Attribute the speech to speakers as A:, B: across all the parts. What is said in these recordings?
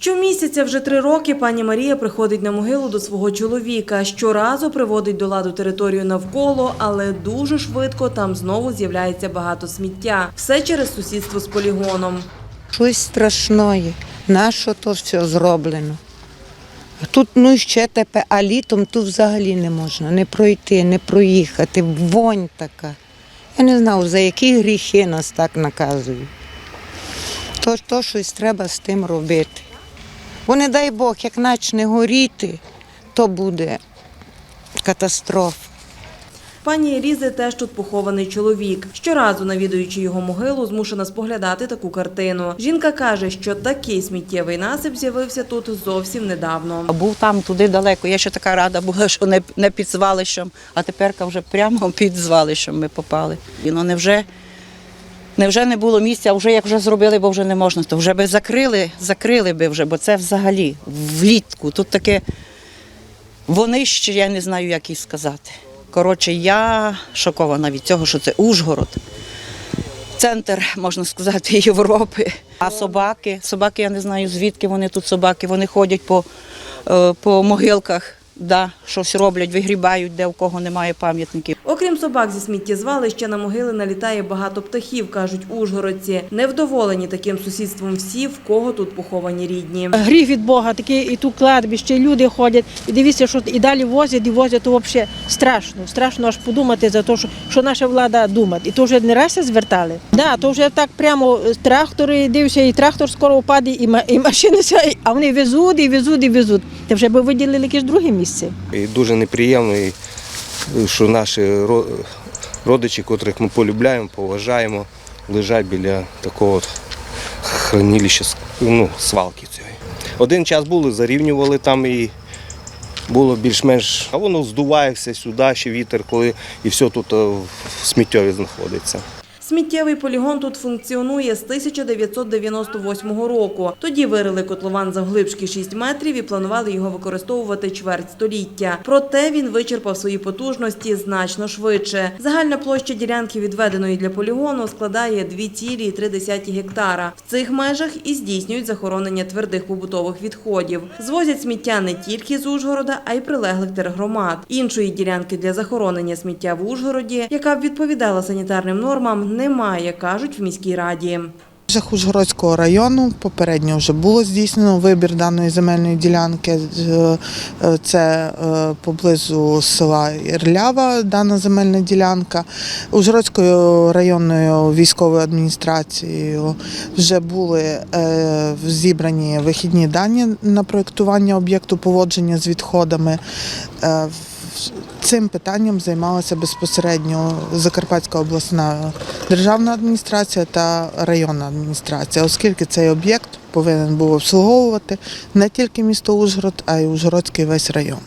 A: Щомісяця вже три роки пані Марія приходить на могилу до свого чоловіка. Щоразу приводить до ладу територію навколо, але дуже швидко там знову з'являється багато сміття. Все через сусідство з полігоном.
B: Щось страшне. Нащо то все зроблено? Тут ну ще тепер, а літом тут взагалі не можна не пройти, не проїхати. Вонь така. Я не знаю, за які гріхи нас так наказують. То, то щось треба з тим робити. Бо не дай Бог, як почне горіти, то буде катастрофа.
A: Пані Елізи теж тут похований чоловік. Щоразу, навідуючи його могилу, змушена споглядати таку картину. Жінка каже, що такий сміттєвий насип з'явився тут зовсім недавно.
C: А Був там туди далеко. Я ще така рада була, що не, не під звалищем, а тепер вже прямо під звалищем ми попали. І ну невже, невже не було місця, вже як вже зробили, бо вже не можна, то вже би закрили, закрили би вже, бо це взагалі влітку. Тут таке вони ще я не знаю, як і сказати. Коротше, я шокована від цього, що це Ужгород. Центр, можна сказати, Європи. А собаки, собаки, я не знаю, звідки вони тут собаки. Вони ходять по, е, по могилках, да, щось роблять, вигрібають, де у кого немає пам'ятників.
A: Окрім собак зі сміттєзвалища, на могили налітає багато птахів, кажуть ужгородці. Невдоволені таким сусідством всі, в кого тут поховані рідні.
D: Гріх від Бога, таке і тут кладбище, і люди ходять, і дивіться, що і далі возять, і возять, то взагалі страшно. Страшно аж подумати за те, що, що наша влада думає. І то вже не раз звертали. Да, то вже так прямо е, трактори дивишся, і трактор скоро впаде, і, і машини, ся- а вони везуть, і везуть, і везуть. Та вже би виділили якесь друге місце.
E: І дуже неприємно, що наші родичі, котрих ми полюбляємо, поважаємо, лежать біля такого хранилища, ну, свалки цієї. Один час були, зарівнювали там і було більш-менш, а воно здуває все сюди, ще вітер, коли і все тут е, в сміттєві знаходиться.
A: Сміттєвий полігон тут функціонує з 1998 року. Тоді вирили котлован завглибшки 6 метрів і планували його використовувати чверть століття. Проте він вичерпав свої потужності значно швидше. Загальна площа ділянки, відведеної для полігону, складає 2,3 гектара. В цих межах і здійснюють захоронення твердих побутових відходів. Звозять сміття не тільки з Ужгорода, а й прилеглих тергромад. Іншої ділянки для захоронення сміття в Ужгороді, яка б відповідала санітарним нормам, немає, кажуть в міській раді.
F: Межах району попередньо вже було здійснено вибір даної земельної ділянки. Е, е, Це е, поблизу села Ірлява, дана земельна ділянка. Ужгородською районною військовою адміністрацією вже були зібрані вихідні дані на проєктування об'єкту поводження з відходами. Цим питанням займалася безпосередньо Закарпатська обласна державна адміністрація та районна адміністрація, оскільки цей об'єкт повинен був обслуговувати не тільки місто Ужгород, а й Ужгородський весь район.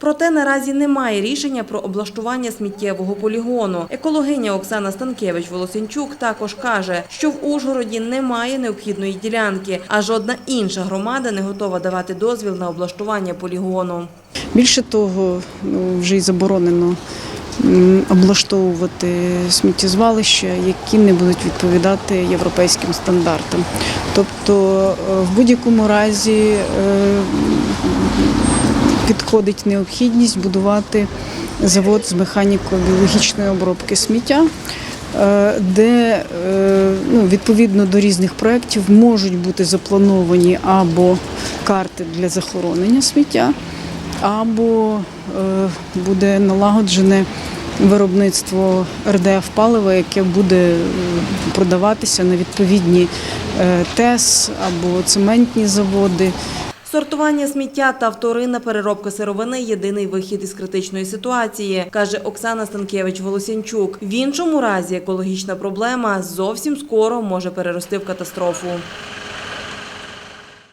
A: Проте наразі немає рішення про облаштування сміттєвого полігону. Екологиня Оксана Станкевич Волосенчук також каже, що в Ужгороді немає необхідної ділянки, а жодна інша громада не готова давати дозвіл на облаштування полігону.
G: Більше того, ну, вже й заборонено облаштовувати сміттєзвалища, які не будуть відповідати європейським стандартам. Тобто е, в будь-якому разі е, підходить необхідність будувати завод з механіко-біологічної обробки сміття. е, Де ну, відповідно до різних проєктів можуть бути заплановані або карти для захоронення сміття, або е, буде налагоджене виробництво РДФ палива, яке буде е, продаватися на відповідні е, ТЕС або цементні заводи.
A: Сортування сміття та вторинна переробка сировини єдиний вихід із критичної ситуації, каже Оксана Станкевич Волосянчук. В іншому разі екологічна проблема зовсім скоро може перерости в катастрофу.